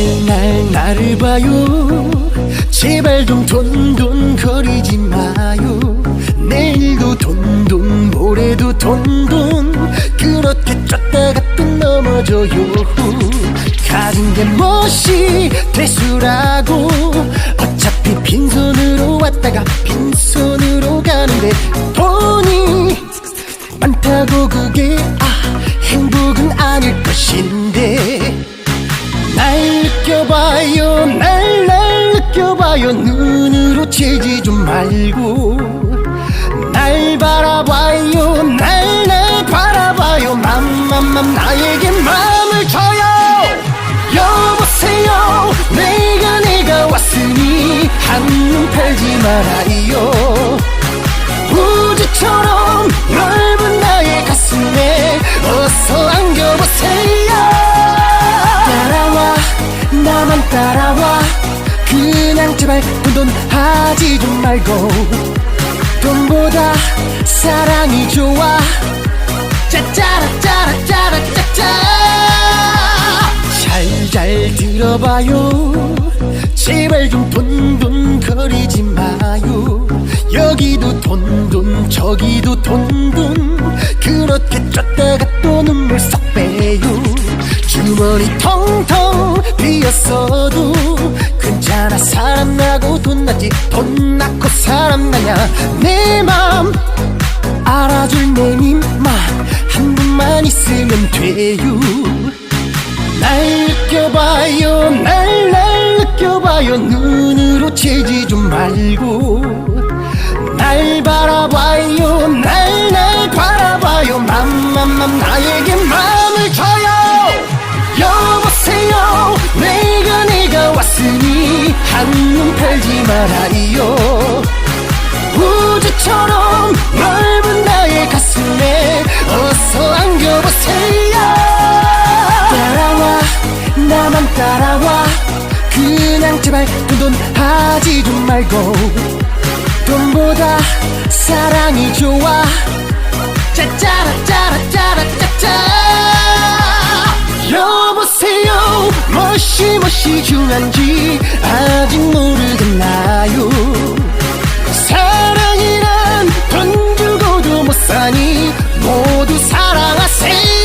날 날 나를 봐요. 제발 좀 돈돈 거리지 마요. 내일도 돈돈 모레도 돈돈. 그렇게 쫓다가 또 넘어져요. 가진 게 무엇이 대수라고. 어차피 빈손으로 왔다가 빈손으로 가는데 돈이 많다고 그게 좀 말고 날 바라봐요 날 날 바라봐요. 맘맘맘 나에게 마음을 줘요. 여보세요 내가 내가 왔으니 한눈 팔지 말아요. 우주처럼 넓은 나의 가슴에 어서 안겨보세요. 따라와 나만 따라와 그냥 제발 돈돈 하지 좀 말고. 돈보다 사랑이 좋아. 짜짜라 짜라 짜라 짜짜. 잘 잘 들어봐요. 제발 좀 돈돈 거리지 마요. 여기도 돈돈 저기도 돈돈. 그렇게 쫓다가 또 눈물 쏙 빼요. 주머니 텅텅 비었어도 괜찮아 사람 나고 돈 나지. 돈 낳고 사람 나냐. 내 맘 알아줄 내님만 한 분만 있으면 돼요. 날 느껴봐요 날 날 느껴봐요. 눈으로 채지 좀 말고. 날 바라 팔지 말아요. 우주처럼 넓은 나의 가슴에 어서 안겨보세요. 따라와 나만 따라와. 그냥 제발 돈돈 하지 좀 말고. 돈보다 사랑이 좋아. 짜짜라 짜라 짜라 짜짜. 여보세요 무엇이 무엇이 중요한지 아직 박사님 모두 사랑하세요.